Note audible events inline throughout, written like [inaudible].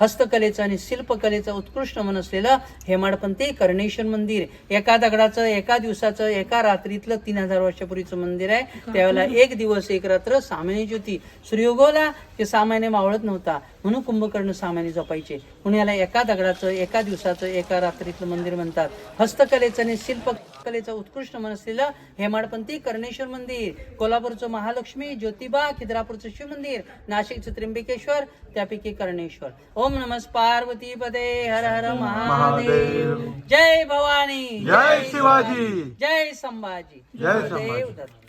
हस्तकलेचं आणि शिल्पकलेचं उत्कृष्ट मन असलेलं हेमाडपंथी कर्णेश्वर मंदिर. एका दगडाचं एका दिवसाचं एका रात्रीतलं तीन हजार वर्षापूर्वीचं मंदिर आहे. त्यावेळेला एक दिवस एक रात्र सामान्य होती सूर्योगोला ते सामान्य मावळत नव्हता म्हणून कुंभकर्ण सामान्य जपायचे. म्हणून याला एका दगडाचं एका दिवसाचं एका रात्रीतलं मंदिर म्हणतात. हस्तकलेचं आणि शिल्पकलेचं उत्कृष्ट मन असलेलं हेमाडपंथी कर्णेश्वर मंदिर कोल्हापूरचं महालक्ष्मी ज्योतिबा खिद्रापूरचं शिव मंदिर नाशिकचं त्र्यंबकेश्वर त्यापैकी कर्णेश्वर. ओम नमस् पार्वती पदे हर हर महादेव. जय भवानी. जय शिवाजी. जय संभाजी. जय. दत्त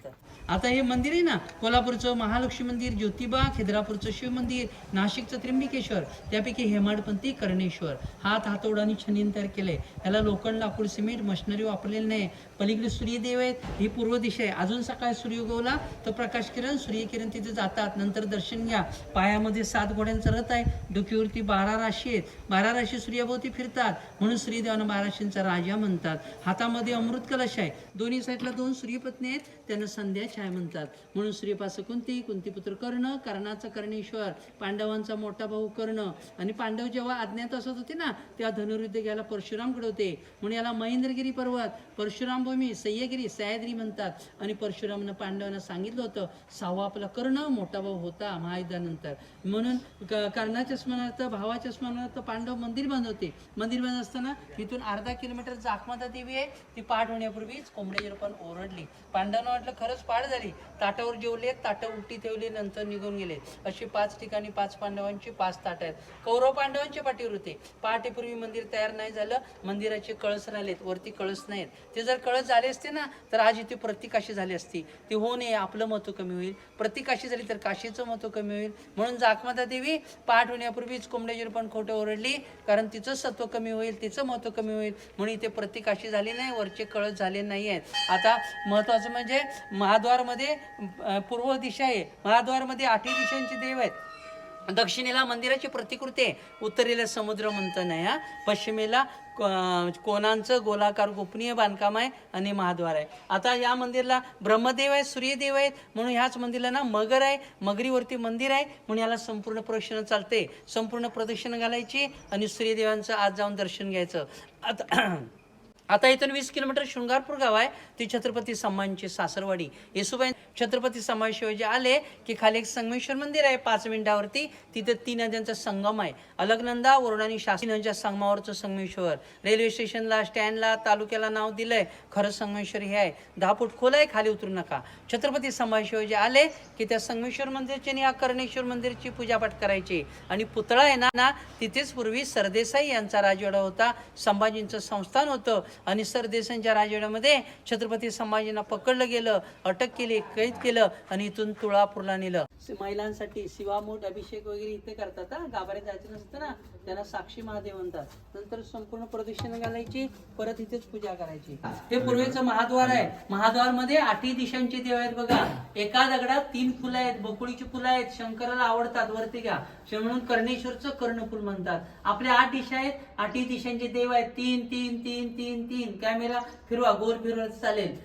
आता हे मंदिर आहे ना कोल्हापूरचं महालक्ष्मी मंदिर ज्योतिबा खिद्रापूरचं शिव मंदिर नाशिकचं त्र्यंबकेश्वर त्यापैकी हेमाडपंथी कर्णेश्वर. हात हातोडानी छनीन तयार आहे ह्याला लोखंड लाकूड सिमेंट मशिनरी वापरलेली नाही. पलीकडे सूर्यदेव आहेत ही पूर्व दिशा आहे. अजून सकाळी सूर्य उगवला तर प्रकाश किरण सूर्यकिरण तिथे जातात. नंतर दर्शन घ्या. पायामध्ये सात घोड्यांचं रथ आहे. डोकीवरती बारा राशी आहेत. बारा राशी सूर्याभोवती फिरतात. म्हणून सूर्यदेवांना बारा राशींचा राजा म्हणतात. हातामध्ये अमृत कलश आहे. दोन्ही साईडला दोन सूर्यपत्नी आहेत. त्यांना संध्या छाय म्हणतात? म्हणून श्रीपास कुंती कुंतीपुत्र कर्ण कर्णाचा कर्णेश्वर पांडवांचा मोठा भाऊ कर्ण. आणि पांडव जेव्हा अज्ञात असत होते ना तेव्हा धनुर्युद्ध घ्यायला परशुरामकडे होते. म्हणून याला महेंद्रगिरी पर्वत परशुराम भूमी सह्यगिरी सह्याद्री म्हणतात. आणि परशुरामनं पांडवांना सांगितलं होतं सहावा आपला कर्ण मोठा भाऊ होता महायुद्धानंतर. म्हणून क- कर्णाच्या स्मरणार्थ भावाच्या स्मरणार्थ पांडव मंदिर बांधवते. मंदिर बांधत असताना तिथून अर्धा किलोमीटर जाखमाता देवी आहे. ती पाठ होण्यापूर्वीच कोंबड्याची पण ओरडली. पांडवांना वाटलं खरंच पाठ झाली. ताटावर जेवले ताटं उलटी ठेवली नंतर निघून गेले. अशी पाच ठिकाणी पाच पांडवांची पाच ताट आहेत. कौरव पांडवांच्या पाठीवर होते. पहाटेपूर्वी मंदिर तयार नाही झालं. मंदिराचे कळस राहिलेत. वरती कळस नाहीत. ते जर कळस झाले असते ना तर आज इथे प्रतिकाशी झाली असती. ते होऊ नये आपलं महत्त्व कमी होईल. प्रतिकाशी झाली तर काशीचं महत्त्व कमी होईल. म्हणून जाखमाता देवी पाठ होण्यापूर्वीच कोंबड्याची पण खोटं ओरडली कारण तिचं सत्व कमी होईल तिचं महत्त्व कमी होईल. म्हणून इथे प्रतिकाशी झाली नाही वरचे कळस झाले नाही आहेत आता महत्वाचं म्हणजे महाद्वार महाद्वारमध्ये पूर्व दिशा आहे. महाद्वारमध्ये आठही दिशांचे देव आहेत. दक्षिणेला मंदिराची प्रतिकृती आहे. उत्तरेला समुद्र मंथन आहे हा. पश्चिमेला कोणांचं गोलाकार गोपनीय बांधकाम आहे आणि महाद्वार आहे. आता या मंदिरला ब्रह्मदेव आहे सूर्यदेव आहेत. म्हणून ह्याच मंदिरला ना मगर आहे मगरीवरती मंदिर आहे. म्हणून याला संपूर्ण प्रदक्षिणा चालते. संपूर्ण प्रदक्षिणा घालायची आणि सूर्यदेवांचं आज जाऊन दर्शन घ्यायचं. आता आता इथून वीस किलोमीटर शृंगारपूर गाव आहे. ती छत्रपती संभाजींची सासरवाडी. येसुबाई छत्रपती संभाजी शिवाजी आले की खाली एक संगमेश्वर मंदिर आहे पाच मिनिटावरती. तिथे तीन नद्यांचा संगम आहे. अलगनंदा वरुड आणि शासी नद्यांच्या संगमावरचं संगमेश्वर. रेल्वे स्टेशनला स्टँडला तालुक्याला नाव दिलंय. खरं संगमेश्वर हे आहे. दहा फूट खोल आहे खाली उतरू नका. छत्रपती संभाजी शिवाजी आले की त्या संगमेश्वर मंदिरची आणि या कर्णेश्वर मंदिरची पूजापाठ करायची. आणि पुतळा आहे ना तिथेच पूर्वी सरदेसाई यांचा राजवाडा होता. संभाजींचं संस्थान होतं. आणि सरदेसांच्या राजवाड्यामध्ये छत्रपती संभाजींना पकडलं गेलं अटक केली कैद केलं आणि इथून तुळापूरला नेलं. महिलांसाठी शिवामोठ अभिषेक वगैरे इथे करतात हा? गाभाऱ्यात जायचं नसतं ना? त्यांना साक्षी महादेव म्हणतात. नंतर संपूर्ण प्रदक्षिणा घालायची परत इथेच पूजा करायची. हे पूर्वेचं महाद्वार आहे. महाद्वारमध्ये आठही दिशांचे देव आहेत बघा. एका दगडात तीन फुलं आहेत बकुळीची फुलं आहेत शंकराला आवडतात वरती घ्या. म्हणून कर्णेश्वरचं कर्णफुल म्हणतात. आपल्या आठ दिशा आहेत आठही दिशांचे देव आहेत. तीन तीन तीन तीन तीन कॅमेरा फिरवा गोल फिरवा चालेल.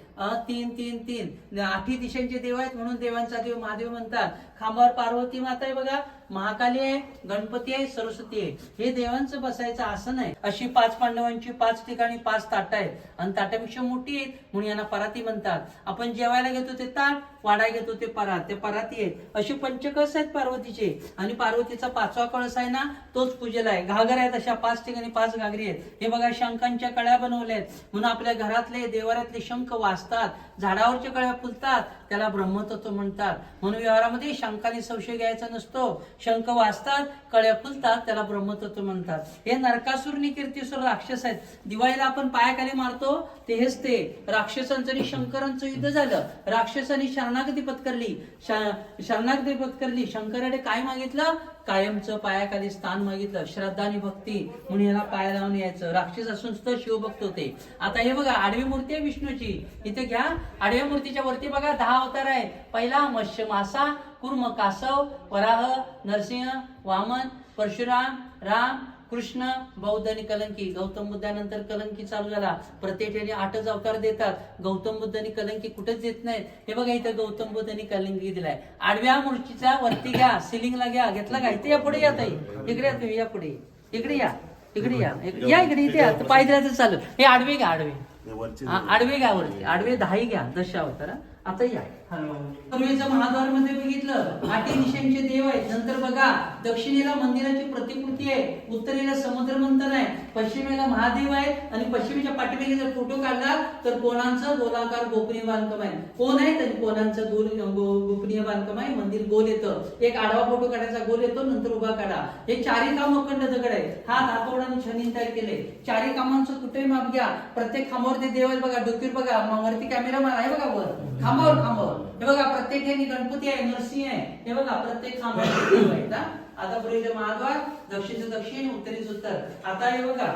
तीन तीन तीन. आठही दिशांचे देव आहेत म्हणून देवांचा देव महादेव म्हणतात. खांबावर पार्वती माता आहे बघा. महाकाली आहे गणपती आहे सरस्वती आहे. हे देवांचं बसायचं आसन आहे. अशी पाच पांडवांची पाच ठिकाणी पाच ताट आहेत. आणि ताटापेक्षा मोठी आहेत म्हणून यांना पराती म्हणतात. आपण जेवायला घेतो ते ताट वाडा घेतो ते परात. ते पराती आहेत. अशी पंचकस आहेत पार्वतीचे. आणि पार्वतीचा पाचवा कळस आहे ना तोच पूजेला आहे. घागर आहेत अशा पाच ठिकाणी पाच घागरी आहेत. हे बघा शंखांच्या कळ्या बनवल्या आहेत. म्हणून आपल्या घरातले देवाऱ्यातले शंख असतात. झाडावरच्या कळ्या फुलतात त्याला ब्रह्मतत्व म्हणतात. म्हणून व्यवहारामध्ये शंखाने संशय घ्यायचा नसतो. शंख वाचतात कळ्या फुलतात त्याला ब्रह्मतत्व म्हणतात. हे नरकासुर कीर्तीसुर राक्षस आहेत. दिवाळीला आपण पायाखाली मारतो ते हेच ते. राक्षसांचं आणि शंकरांचं युद्ध झालं. राक्षसांनी शरणागती पत्करली. शरणागती पत्करली. शंकराने काय मागितलं? कायमचं पायाखाली स्थान मागितलं. श्रद्धा आणि भक्ती म्हणून याला पाया लावून यायचं. राक्षस असून सुद्धा शिवभक्त होते. आता हे बघा आडवी मूर्ती आहे विष्णूची. इथे घ्या. आडव्या मूर्तीच्या वरती बघा दहा अवतार आहे पहिला मत्स्य मासा कुर्म कासव वराह नरसिंह वामन परशुराम राम कृष्ण बौद्ध आणि कलंकी. गौतम बुद्धानंतर कलंकी चालू झाला. प्रत्येक ठिकाणी आठच अवतार देतात. गौतम बुद्ध आणि कलंकी कुठेच देत नाहीत. हे बघा इथं गौतम बुद्ध आणि कलंकी दिलाय. आडव्या मूर्तीचा वरती घ्या सिलिंगला घ्या घेतला का? इथे या पुढे या ताई. इकडे या तुम्ही या पुढे. इकडे या. इकडे या. इकडे- या इकडे इथे या. पाहिजे तर चालेल हे आडवे घ्या आडवे. आडवे घ्या वरती. आडवे दहाही घ्या दशा अवतार. आता या. पूर्वीचं महाद्वारमध्ये बघितलं. आठी दिशांचे देव आहेत. नंतर बघा दक्षिणेला मंदिराची प्रतिकृती आहे. उत्तरेला समुद्र मंथन आहे. पश्चिमेला महादेव आहे आणि पश्चिमेच्या पाठीमागे जर फोटो काढला तर कोणाचं गोलाकार गोपनीय बांधकाम आहे? कोण आहे तर कोणाचं गोल गोपनीय बांधकाम आहे? मंदिर गोल येतं. एक आडवा फोटो काढायचा गोल येतो नंतर उभा काढा. हे चारही काम अखंड दगड आहे हा दातोडाने छानीन तयार केले चारही कामांचं कुठेही माप घ्या. प्रत्येक खांबावर ते देव आहे बघा डोकीवर बघा वरती कॅमेरा मारा आहे बघा वर. खांबावर खांबावर. हे बघा प्रत्येक गणपती आहे नरसिंह आहे. हे बघा प्रत्येक खांबावर. [coughs] देव आहेत आता पूर्वीचं महाद्वार दक्षिणचं दक्षिण उत्तरेचं उत्तर. आता हे बघा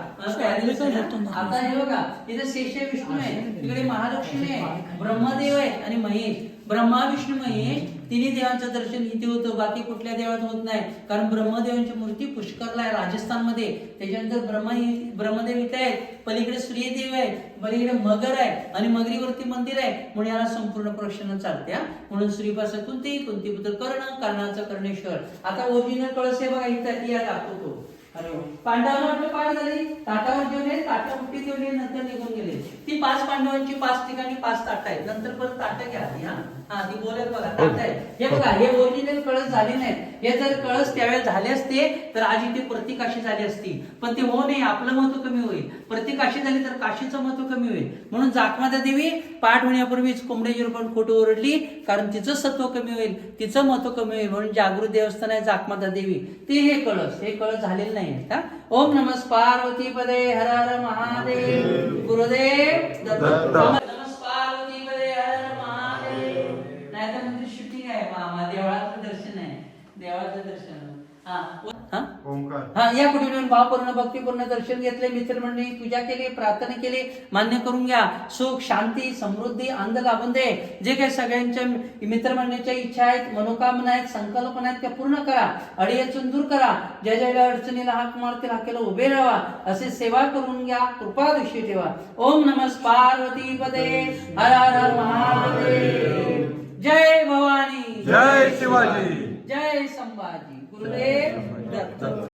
आता हे बघा इथे शेष विष्णू आहे. तिकडे महालक्ष्मी आहे. ब्रह्मदेव आहे आणि महेश. ब्रह्मा विष्णू महेश. तिन्ही देवांचं दर्शन इथे होतं बाकी कुठल्या देवात होत नाही. कारण ब्रह्मदेवांची मूर्ती पुष्करला आहे राजस्थानमध्ये. त्याच्यानंतर ब्रह्म ब्रह्मदेव इथे आहेत पलीकडे सूर्यदेव आहे पलीकडे मगर आहे आणि मगरीवरती मंदिर आहे. म्हणून याला संपूर्ण प्रश्न चालते म्हणून श्रीपास कोणती कोणती पुत्र कर्ण कारणाचा कर्णेश्वर. आता ओरिजिनल कळस आहे बघा इथे या दाखवतो. अरे पांडवांना आपलं पाठ झाली. ताटावर जेवले ताटा उलटी जेवले नंतर निघून गेले. पाच पांडवांची पाच ठिकाणी पाच ताट आहेत. नंतर परत ताट घ्या आधी, हा. हा ती बोलत बघा ताट आहे हे बघा हे ओरिजिनल कळस झाले नाहीत हे जर कळस त्यावेळेस झाले असते तर आज इथे प्रतिकाशी झाली असती. पण ते हो नाही आपलं महत्त्व कमी होईल. प्रतिकाशी झाली तर काशीचं महत्त्व कमी होईल. म्हणून जाकमाता देवी पाठ होण्यापूर्वीच कोंबड्याची रूपात खोटं ओरडली कारण तिचं सत्व कमी होईल तिचं महत्त्व कमी होईल म्हणून जागृत देवस्थान आहे जाकमाता देवी. ते हे कळस हे कळस झालेले नाही आहेत हा. ओम नमस् पार्वती पदे हर हर महादेव. गुरुदेव या कुठून भावपूर्ण भक्तीपूर्ण दर्शन घेतले मित्रमंडळी पूजा केली प्रार्थना केली मान्य करून घ्या. सुख शांती समृद्धी आनंद लाभून दे. जे काही सगळ्यांच्या मित्रमंडळीच्या इच्छा आहेत मनोकामना आहेत संकल्पना आहेत त्या पूर्ण करा. अडीअडचण दूर करा. ज्या ज्या अडचणीला हाक मारतील हाकेला उभे राहा. असे सेवा करून घ्या. कृपा दृष्टी ठेवा. ओम नमस् पार्वती पदे. हर हर महादेव. जय भवानी. जय शिवाजी. जय संभाजी. गुरुदेव दत्त.